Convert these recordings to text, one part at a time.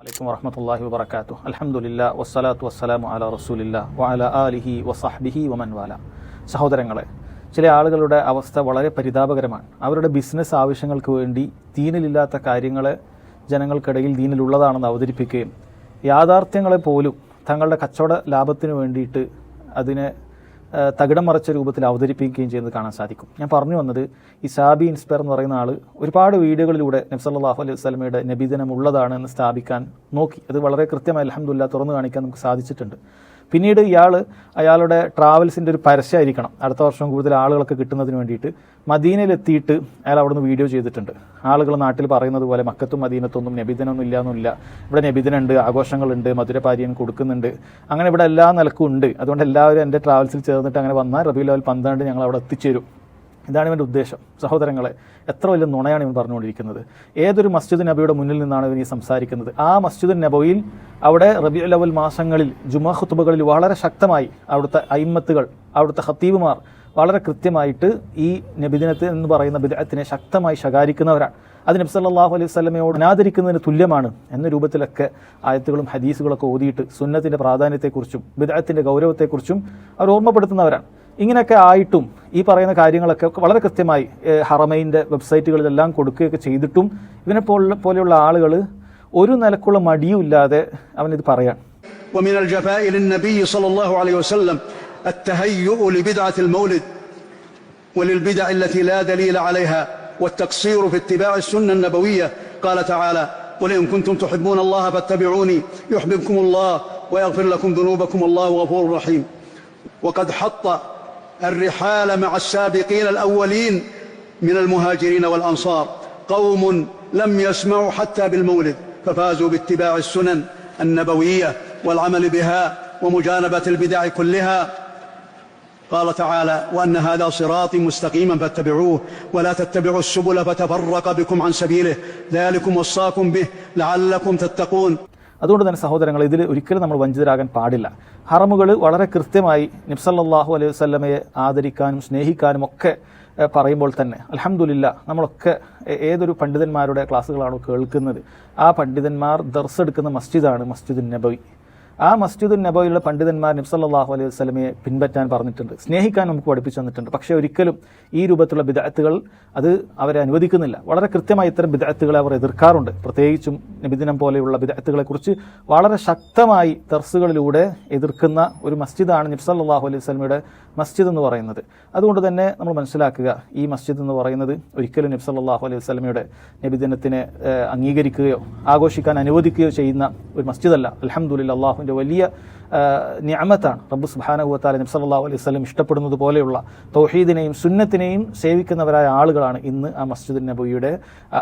അലൈക്കും വറഹമത്തല്ലാഹി വബർക്കാത്തു അലഹമുല്ല വസ്സലാത്തു വസ്സലാമു അല റസൂലില്ല വഅല ആലിഹി വസഹ്ബിഹി വമൻ വാല. സഹോദരങ്ങളെ ചില ആളുകളുടെ അവസ്ഥ വളരെ പരിതാപകരമാണ്. അവരുടെ ബിസിനസ് ആവശ്യങ്ങൾക്ക് വേണ്ടി ദീനിലില്ലാത്ത കാര്യങ്ങളെ ജനങ്ങൾക്കിടയിൽ ദീനിലുള്ളതാണെന്ന് അവതരിപ്പിക്കുകയും യാഥാർത്ഥ്യങ്ങളെ പോലും തങ്ങളുടെ കച്ചവട ലാഭത്തിന് വേണ്ടിയിട്ട് അതിനെ തകിടം മറച്ച രൂപത്തിൽ അവതരിപ്പിക്കുകയും ചെയ്യുന്നത് കാണാൻ സാധിക്കും. ഞാൻ പറഞ്ഞു വന്നത് ഈ സാബി ഇൻസ്പയർ എന്ന് പറയുന്ന ആൾ ഒരുപാട് വീഡിയോകളിലൂടെ നബ്സല്ലാഹു അലൈഹി വസ്ലമയുടെ നബിദിനം ഉള്ളതാണ് എന്ന് സ്ഥാപിക്കാൻ നോക്കി. അത് വളരെ കൃത്യമായി അലഹമുല്ല തുറന്നു കാണിക്കാൻ നമുക്ക് സാധിച്ചിട്ടുണ്ട്. പിന്നീട് ഇയാൾ അയാളുടെ ട്രാവൽസിന്റെ ഒരു പരസ്യമായിരിക്കണം. അടുത്ത വർഷം കൂടുതൽ ആളുകളൊക്കെ കിട്ടുന്നതിന് വേണ്ടിയിട്ട് മദീനയിലെത്തിയിട്ട് അയാൾ അവിടുന്ന് വീഡിയോ ചെയ്തിട്ടുണ്ട്. ആളുകൾ നാട്ടിൽ പറയുന്നത് പോലെ മക്കത്തും മദീനത്തൊന്നും നബിദിനൊന്നും ഇല്ല എന്നില്ല ഇവിടെ നബിദിനുണ്ട് ആഘോഷങ്ങളുണ്ട് മധുരപാരിയൻ കൊടുക്കുന്നുണ്ട്. അങ്ങനെ ഇവിടെ എല്ലാ നിലക്കും ഉണ്ട്. അതുകൊണ്ട് എല്ലാവരും എന്റെ ട്രാവൽസിൽ ചേർന്നിട്ട് അങ്ങനെ വന്നാൽ റബി ലെവൽ പന്ത്രണ്ട് ഞങ്ങൾ അവിടെ എത്തിച്ചേരും. ഇതാണ് ഇവന്റെ ഉദ്ദേശം. സഹോദരങ്ങളെ എത്ര വലിയ നുണയാണ് ഇവൻ പറഞ്ഞുകൊണ്ടിരിക്കുന്നത്. ഏതൊരു മസ്ജിദ് നബിയുടെ മുന്നിൽ നിന്നാണ് ഇവൻ ഈ സംസാരിക്കുന്നത്. ആ മസ്ജിദ് നബോയിൽ അവിടെ റബി ലവൽ മാസങ്ങളിൽ ജുമാ ഖുത്തുബകളിൽ വളരെ ശക്തമായി അവിടുത്തെ അയിമത്തുകൾ അവിടുത്തെ ഹത്തീബുമാർ വളരെ കൃത്യമായിട്ട് ഈ നബിദിനത്തിൽ എന്ന് പറയുന്ന ബിദത്തിനെ ശക്തമായി ശകാരിക്കുന്നവരാണ്. അത് നബി സല്ലാഹു അലൈഹി സ്വലമയോട് അനാദരിക്കുന്നതിന് തുല്യമാണ് എന്ന രൂപത്തിലൊക്കെ ആയത്തുകളും ഹദീസുകളൊക്കെ ഓതിയിട്ട് സുന്നത്തിന്റെ പ്രാധാന്യത്തെക്കുറിച്ചും ബിദത്തിന്റെ ഗൗരവത്തെക്കുറിച്ചും അവർ ഓർമ്മപ്പെടുത്തുന്നവരാണ്. ഇങ്ങനെയൊക്കെ ആയിട്ടും ഈ പറയുന്ന കാര്യങ്ങളൊക്കെ വളരെ കൃത്യമായി ഏഹ്, ഹറമൈൻ്റെ വെബ്സൈറ്റുകളിലെല്ലാം കൊടുക്കുകയൊക്കെ ചെയ്തിട്ടും ഇവനെ പോലുള്ള പോലെയുള്ള ആളുകൾ ഒരു നിലക്കുള്ള മടിയുമില്ലാതെ അവനിത് പറയാൻ ومن الجفاء للنبي صلى الله عليه وسلم التهيؤ لبدعة المولد وللبدع التي لا دليل عليها والتقصير في اتباع السنة النبوية قال تعالى قل إن كنتم تحبون الله فاتبعوني يحببكم الله ويغفر لكم ذنوبكم الله غفور رحيم وقد حط الرحال مع السابقين الأولين من المهاجرين والأنصار. قوم لم يسمعوا حتى بالمولد ففازوا باتباع السنن النبوية والعمل بها ومجانبة البدع كلها. قال تعالى وأن هذا صراطي مستقيما فاتبعوه ولا تتبعوا السبل فتفرق بكم عن سبيله. ذلكم وصاكم به لعلكم تتقون. അതുകൊണ്ട് തന്നെ സഹോദരങ്ങൾ ഇതിൽ ഒരിക്കലും നമ്മൾ വഞ്ചിതരാകാൻ പാടില്ല. ഹറമുകൾ വളരെ കൃത്യമായി നിബ്സല്ലാഹു അലൈഹി വസല്ലമയെ ആദരിക്കാനും സ്നേഹിക്കാനും ഒക്കെ പറയുമ്പോൾ തന്നെ അലഹമുല്ല നമ്മളൊക്കെ ഏതൊരു പണ്ഡിതന്മാരുടെ ക്ലാസ്സുകളാണോ കേൾക്കുന്നത് ആ പണ്ഡിതന്മാർ ദർസ് എടുക്കുന്ന മസ്ജിദാണ് മസ്ജിദുൻ നബവി. ആ മസ്ജിദുൻ നബോയിലുള്ള പണ്ഡിതന്മാർ നബ്സല്ലാഹു അലൈഹി വസ്ലമയെ പിൻപറ്റാൻ പറഞ്ഞിട്ടുണ്ട്. സ്നേഹിക്കാൻ നമുക്ക് പഠിപ്പിച്ചു തന്നിട്ടുണ്ട്. പക്ഷേ ഒരിക്കലും ഈ രൂപത്തിലുള്ള ബിദഅത്തുകൾ അത് അവരെ അനുവദിക്കുന്നില്ല. വളരെ കൃത്യമായി ഇത്തരം ബിദഅത്തുകളെ അവർ എതിർക്കാറുണ്ട്. പ്രത്യേകിച്ചും നബിദിനം പോലെയുള്ള ബിദഅത്തുകളെക്കുറിച്ച് വളരെ ശക്തമായി ദർസുകളിലൂടെ എതിർക്കുന്ന ഒരു മസ്ജിദാണ് നബ്സല്ലാഹു അലൈഹി സ്വലമിയുടെ മസ്ജിദ് എന്ന് പറയുന്നത്. അതുകൊണ്ട് തന്നെ നമ്മൾ മനസ്സിലാക്കുക ഈ മസ്ജിദ് എന്ന് പറയുന്നത് ഒരിക്കലും നബ്സല്ലാഹു അലൈഹി സ്വലമിയുടെ നബിദിനത്തിനെ അംഗീകരിക്കുകയോ ആഘോഷിക്കാൻ അനുവദിക്കുകയോ ചെയ്യുന്ന ഒരു മസ്ജിദല്ല. അലഹമുല്ല അള്ളാഹുവിന്റെ വലിയ നിയമത്താണ് റബ്ബു സുബാനഹുത്താല നബി സല്ലല്ലാഹു അലൈഹി സ്വലം ഇഷ്ടപ്പെടുന്നത് പോലെയുള്ള തൗഹീദിനെയും സുന്നത്തിനെയും സേവിക്കുന്നവരായ ആളുകളാണ് ഇന്ന് ആ മസ്ജിദ് നബിയുടെ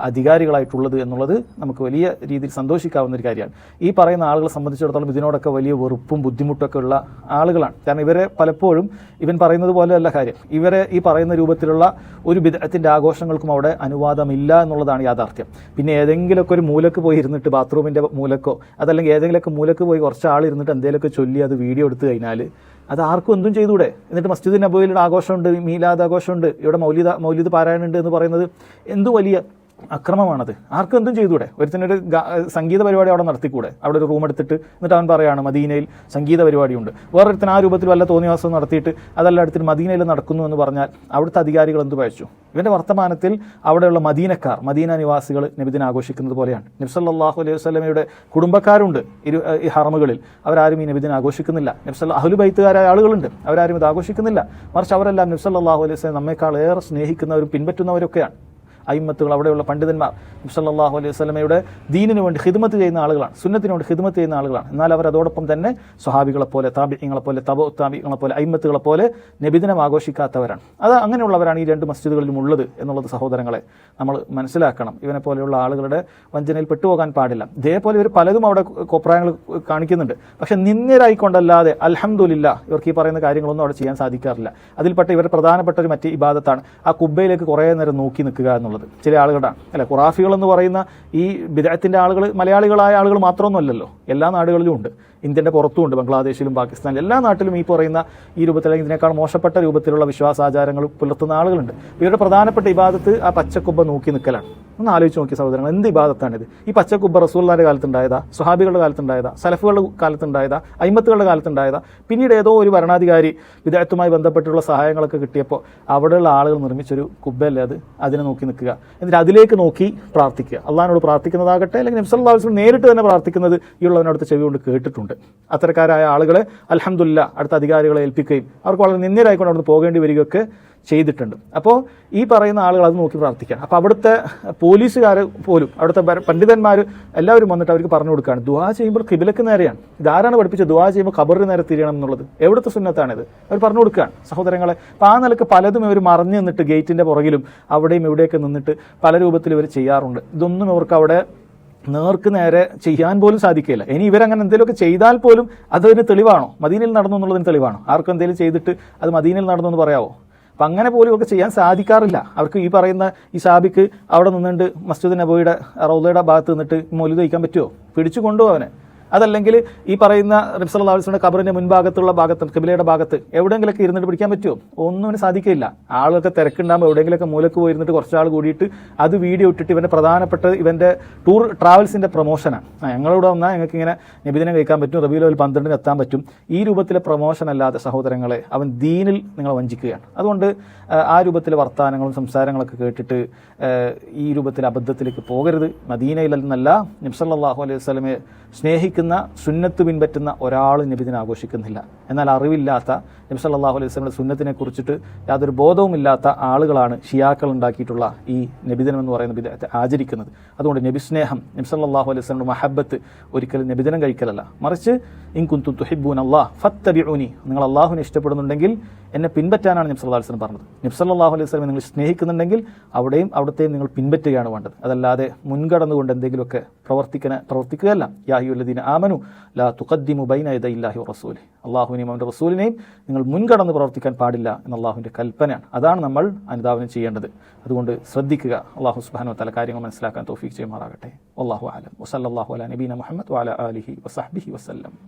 അധികാരികളായിട്ടുള്ളത് എന്നുള്ളത് നമുക്ക് വലിയ രീതിയിൽ സന്തോഷിക്കാവുന്ന ഒരു കാര്യമാണ്. ഈ പറയുന്ന ആളുകളെ സംബന്ധിച്ചിടത്തോളം ഇതിനോടൊക്കെ വലിയ വെറുപ്പും ബുദ്ധിമുട്ടൊക്കെ ഉള്ള ആളുകളാണ്. കാരണം ഇവരെ പലപ്പോഴും ഇവൻ പറയുന്നത് പോലെയല്ല കാര്യം. ഇവരെ ഈ പറയുന്ന രൂപത്തിലുള്ള ഒരു ബിദഅത്തിന്റെ ആഘോഷങ്ങൾക്കും അവിടെ അനുവാദമില്ല എന്നുള്ളതാണ് യാഥാർത്ഥ്യം. പിന്നെ ഏതെങ്കിലുമൊക്കെ ഒരു മൂലക്ക് പോയി ഇരുന്നിട്ട് ബാത്റൂമിന്റെ മൂലക്കോ അതല്ലെങ്കിൽ ഏതെങ്കിലുമൊക്കെ മൂലക്ക് പോയി കുറച്ച് ആൾ ഇരുന്നിട്ട് എന്തെങ്കിലുമൊക്കെ ചൊല്ലി അത് വീഡിയോ എടുത്തു കഴിഞ്ഞാൽ അത് ആർക്കും എന്തും ചെയ്തൂടെ എന്നിട്ട് മസ്ജിദ് നബോയിലൂടെ ആഘോഷമുണ്ട് മീലാദ് ആഘോഷമുണ്ട് ഇവിടെ മൗലിദ മൗലിദ് പാരായണുണ്ട് എന്ന് പറയുന്നത് എന്തു വലിയ അക്രമമാണത്. ആർക്കും എന്തും ചെയ്തൂടെ ഒരുത്തിനൊരു സംഗീത പരിപാടി അവിടെ നടത്തിക്കൂടെ? അവിടെ ഒരു റൂം എടുത്തിട്ട് എന്നിട്ട് അവൻ പറയാണ് മദീനയിൽ സംഗീത പരിപാടിയുണ്ട്. വേറൊരുത്തിന് ആ രൂപത്തിൽ വല്ല തോന്നിവാസം നടത്തിയിട്ട് അതെല്ലാം അടുത്തിട്ട് മദീനയിൽ നടക്കുന്നു എന്ന് പറഞ്ഞാൽ അവിടുത്തെ അധികാരികൾ എന്ത് പഴച്ചു ഇവന്റെ വർത്തമാനത്തിൽ അവിടെയുള്ള മദീനക്കാർ മദീന നിവാസികൾ നബിദിന ആഘോഷിക്കുന്നത് പോലെയാണ്. നബ്സല്ലാഹു അലൈഹി വസ്ലമയുടെ കുടുംബക്കാരുണ്ട് ഇരു ഈ ഹറമുകളിൽ. അവരാരും ഈ നബിദിന ആഘോഷിക്കുന്നില്ല. നബ്സല്ല അഹുലു ബൈത്തുകാരായ ആളുകളുണ്ട്. അവരാരും ഇത് ആഘോഷിക്കുന്നില്ല. മറിച്ച് അവരെല്ലാം നബ്സല്ലാഹു അലൈഹി വസ്ലം നമ്മേക്കാൾ ഏറെ സ്നേഹിക്കുന്നവരും പിൻപറ്റുന്നവരൊക്കെയാണ്. അയിമത്തുകൾ അവിടെയുള്ള പണ്ഡിതന്മാർ മുസല്ലാഹു അലൈഹി വസ്ലമയുടെ ദീനിനു വേണ്ടി ഹിദ്മത്ത് ചെയ്യുന്ന ആളുകളാണ് സുന്നത്തിനു വേണ്ടി ഹിദ്മത്ത് ചെയ്യുന്ന ആളുകളാണ്. എന്നാൽ അവർ അതോടൊപ്പം തന്നെ സ്വഹാബികളെ പോലെ താബിങ്ങളെ പോലെ തബോ താബിങ്ങളെ പോലെ അയിമത്തുകളെ പോലെ നബിദിനം ആഘോഷിക്കാത്തവരാണ്. അത് അങ്ങനെയുള്ളവരാണ് ഈ രണ്ട് മസ്ജിദുകളിലും ഉള്ളത് എന്നുള്ളത് സഹോദരങ്ങളെ നമ്മൾ മനസ്സിലാക്കണം. ഇവനെ പോലെയുള്ള ആളുകളുടെ വഞ്ചനയിൽ പെട്ടുപോകാൻ പാടില്ല. ഇതേപോലെ ഇവർ പലതും അവിടെ കോപ്രായങ്ങൾ കാണിക്കുന്നുണ്ട്. പക്ഷെ നിന്നരായിക്കൊണ്ടല്ലാതെ അലഹമുല്ല ഇവർക്ക് ഈ പറയുന്ന കാര്യങ്ങളൊന്നും അവിടെ ചെയ്യാൻ സാധിക്കാറില്ല. അതിൽപ്പെട്ട ഇവർ പ്രധാനപ്പെട്ട ഒരു മറ്റേ ഇബാദത്താണ്. ആ കുബ്ബയിലേക്ക് കുറേ നേരം നോക്കി നിൽക്കുക എന്നുള്ളത്. എന്നുള്ളത്. ചില ആളുകളുടെ അല്ല ഖുറാഫികൾ എന്ന് പറയുന്ന ഈ വിദഗ്ധത്തിന്റെ ആളുകൾ മലയാളികളായ ആളുകൾ മാത്രമൊന്നുമല്ലല്ലോ. എല്ലാ നാടുകളിലും ഉണ്ട്. ഇന്ത്യന്റെ പുറത്തുമുണ്ട് ബംഗ്ലാദേശിലും പാകിസ്ഥാനിലും. എല്ലാ നാട്ടിലും ഈ പറയുന്ന ഈ രൂപത്തിൽ ഇതിനേക്കാൾ മോശപ്പെട്ട രൂപത്തിലുള്ള വിശ്വാസാചാരങ്ങൾ പുലർത്തുന്ന ആളുകളുണ്ട്. ഇവരുടെ പ്രധാനപ്പെട്ട ഇബാദത്ത് ആ പച്ചക്കുബ്ബ നോക്കി നിൽക്കലാണ് ഒന്ന് ആലോചിച്ച് നോക്കിയ സഹോദരങ്ങൾ എന്ത് ഇബാദത്താണിത്? ഈ പച്ചക്കുബ്ബ റസൂല്ലാന്റെ കാലത്തുണ്ടായതാ സുഹാബികളുടെ കാലത്തുണ്ടായതാ സലഫുകളുടെ കാലത്തുണ്ടായതാ അയിമത്തുകളുടെ കാലത്തുണ്ടായതാ. പിന്നീട് ഏതോ ഒരു ഭരണാധികാരി വിദഗ്ധത്തുമായി ബന്ധപ്പെട്ടുള്ള സഹായങ്ങളൊക്കെ കിട്ടിയപ്പോൾ അവിടെയുള്ള ആളുകൾ നിർമ്മിച്ചൊരു കുബ്ബല്ലേ അത്? അതിനെ നോക്കി നിൽക്കുക എന്നിട്ട് അതിലേക്ക് നോക്കി പ്രാർത്ഥിക്കുക. അള്ളഹാനോട് പ്രാർത്ഥിക്കുന്നതാകട്ടെ അല്ലെങ്കിൽ നബ്സല്ലാസ്ലം നേരിട്ട് തന്നെ പ്രാർത്ഥിക്കുന്നത് ഈ ഉള്ളവനടുത്ത് ചെവി കൊണ്ട് കേട്ടിട്ടുണ്ട്. അത്തരക്കാരായ ആളുകളെ അലഹമുല്ല അടുത്ത അധികാരികളെ ഏൽപ്പിക്കുകയും അവർക്ക് വളരെ നിന്ദരായിക്കൊണ്ട് അവിടുന്ന് പോകേണ്ടി വരികയൊക്കെ ചെയ്തിട്ടുണ്ട്. അപ്പോൾ ഈ പറയുന്ന ആളുകൾ അത് നോക്കി പ്രാർത്ഥിക്കുക അപ്പോൾ അവിടുത്തെ പോലീസുകാർ പോലും അവിടുത്തെ പണ്ഡിതന്മാർ എല്ലാവരും വന്നിട്ട് അവർക്ക് പറഞ്ഞു കൊടുക്കുകയാണ് ദുവാ ചെയ്യുമ്പോൾ കിബിലക്ക് നേരെയാണ്. ഇതാരാണ് പഠിപ്പിച്ചത്? ദുവാ ചെയ്യുമ്പോൾ ഖബറിന് നേരെ തിരിയണം എന്നുള്ളത്. എവിടുത്തെ സുന്നത്താണിത്? അവർ പറഞ്ഞു കൊടുക്കുകയാണ് സഹോദരങ്ങളെ അപ്പോൾ ആ നിലയ്ക്ക് പലതും ഇവർ മറഞ്ഞു നിന്നിട്ട് ഗേറ്റിന്റെ പുറകിലും അവിടെയും ഇവിടെയൊക്കെ നിന്നിട്ട് പല രൂപത്തിൽ ഇവർ ചെയ്യാറുണ്ട്. ഇതൊന്നും ഇവർക്ക് അവിടെ നേർക്ക് നേരെ ചെയ്യാൻ പോലും സാധിക്കില്ല ഇനി ഇവരങ്ങനെ എന്തെങ്കിലുമൊക്കെ ചെയ്താൽ പോലും അതിന് തെളിവാണോ? മദീനയിൽ നടന്നു എന്നുള്ളതിന് തെളിവാണോ? ആർക്കും എന്തെങ്കിലും ചെയ്തിട്ട് അത് മദീനയിൽ നടന്നു എന്ന് പറയാവോ? അപ്പം അങ്ങനെ പോലും ഒക്കെ ചെയ്യാൻ സാധിക്കാറില്ല. അവർക്ക് ഈ പറയുന്ന ഈ സാബിക്ക് അവിടെ നിന്നുകൊണ്ട് മസ്ജിദ് നബോയുടെ റൗദയുടെ ഭാഗത്ത് നിന്നിട്ട് മൊലി തയ്ക്കാൻ പറ്റുമോ പിടിച്ചു കൊണ്ടുപോകാനെ അതല്ലെങ്കിൽ ഈ പറയുന്ന റിബ്സൽ ആവശ്യയുടെ കബറിന്റെ മുൻഭാഗത്തുള്ള ഭാഗത്ത് കിബിലയുടെ ഭാഗത്ത് എവിടെയെങ്കിലൊക്കെ ഇരുന്നിട്ട് പിടിക്കാൻ പറ്റുമോ? ഒന്നും സാധിക്കില്ല. ആളുകൾക്ക് തിരക്കുണ്ടാകുമ്പോൾ എവിടെയെങ്കിലൊക്കെ മൂലക്ക് പോയിരുന്നിട്ട് കുറച്ചാൾ കൂടിയിട്ട് അത് വീഡിയോ ഇട്ടിട്ട് ഇവന്റെ പ്രധാനപ്പെട്ട ഇവന്റെ ടൂർ ട്രാവൽസിന്റെ പ്രൊമോഷനാണ് ഞങ്ങളിവിടെ വന്നാൽ ഞങ്ങൾക്ക് ഇങ്ങനെ നിബിദിനം കഴിക്കാൻ പറ്റും റബി ലെവൽ പന്ത്രണ്ടിന് എത്താൻ പറ്റും. ഈ രൂപത്തിലെ പ്രൊമോഷൻ അല്ലാതെ സഹോദരങ്ങളെ അവൻ ദീനിൽ നിങ്ങൾ വഞ്ചിക്കുകയാണ്. അതുകൊണ്ട് ആ, രൂപത്തിലെ വർത്തമാനങ്ങളും സംസാരങ്ങളൊക്കെ കേട്ടിട്ട് ഈ രൂപത്തിലെ അബദ്ധത്തിലേക്ക് പോകരുത്. മദീനയിൽ നിന്നല്ല അലൈഹി അലൈഹി വസ്ലമെ സ്നേഹിക്കുന്ന സുന്നത്ത് പിൻപറ്റുന്ന ഒരാൾ നബിദിനെ ആഘോഷിക്കുന്നില്ല. എന്നാൽ അറിവില്ലാത്ത നബി സല്ലല്ലാഹു അലൈഹി വസല്ലമയുടെ സുന്നത്തിനെ കുറിച്ചിട്ട് യാതൊരു ബോധവുമില്ലാത്ത ആളുകളാണ് ഷിയാക്കൾ ഉണ്ടാക്കിയിട്ടുള്ള ഈ നബിദിനം എന്ന് പറയുന്ന ബിദഅത്ത് ആചരിക്കുന്നത്. അതുകൊണ്ട് നബിസ്നേഹം നബി സല്ലല്ലാഹു അലൈഹി വസല്ലമയുടെ മഹബത്ത് ഒരിക്കലും നബിദിനം കഴിക്കലല്ല. മറിച്ച് ഇൻ കുന്തു അള്ളാഹ് അല്ലാഹ് ഫത്തബിഉനി നിങ്ങൾ അള്ളാഹുവിനെ ഇഷ്ടപ്പെടുന്നുണ്ടെങ്കിൽ എന്നെ പിൻപറ്റാനാണ് നബി അലൈഹി വസല്ലം പറഞ്ഞത്. നബി സല്ലല്ലാഹു അലൈഹി വസല്ലം നിങ്ങൾ സ്നേഹിക്കുന്നുണ്ടെങ്കിൽ അവിടെയും അവിടത്തെയും നിങ്ങൾ പിൻപറ്റുകയാണ് വേണ്ടത്. അതല്ലാതെ മുൻകടന്നുകൊണ്ട് എന്തെങ്കിലുമൊക്കെ പ്രവർത്തിക്കണ പ്രവർത്തിക്കുകയല്ല. യാഹിയുല്ലദീന ആമനു ലാ തുഖദ്ദിമു ബൈന ഇല്ലാഹി വറസൂലി അള്ളാഹുവിനെയും അവന്റെ റസൂലിനെയും നിങ്ങൾ മുൻകടന്ന് പ്രവർത്തിക്കാൻ പാടില്ല എന്ന അള്ളാഹുവിന്റെ കൽപ്പനയാണ്. അതാണ് നമ്മൾ അനുധാവനം ചെയ്യേണ്ടത്. അതുകൊണ്ട് ശ്രദ്ധിക്കുക. അള്ളാഹു സുബ്ഹാനഹു തല കാര്യങ്ങൾ മനസ്സിലാക്കാൻ തോഫീക്ക് ചെയ്യുമാറാകട്ടെ. അള്ളാഹു ആലം വസല്ലല്ലാഹു അല നബീന മുഹമ്മദ് വാല ആലിഹി വസഹ്ബിഹി വസല്ലം.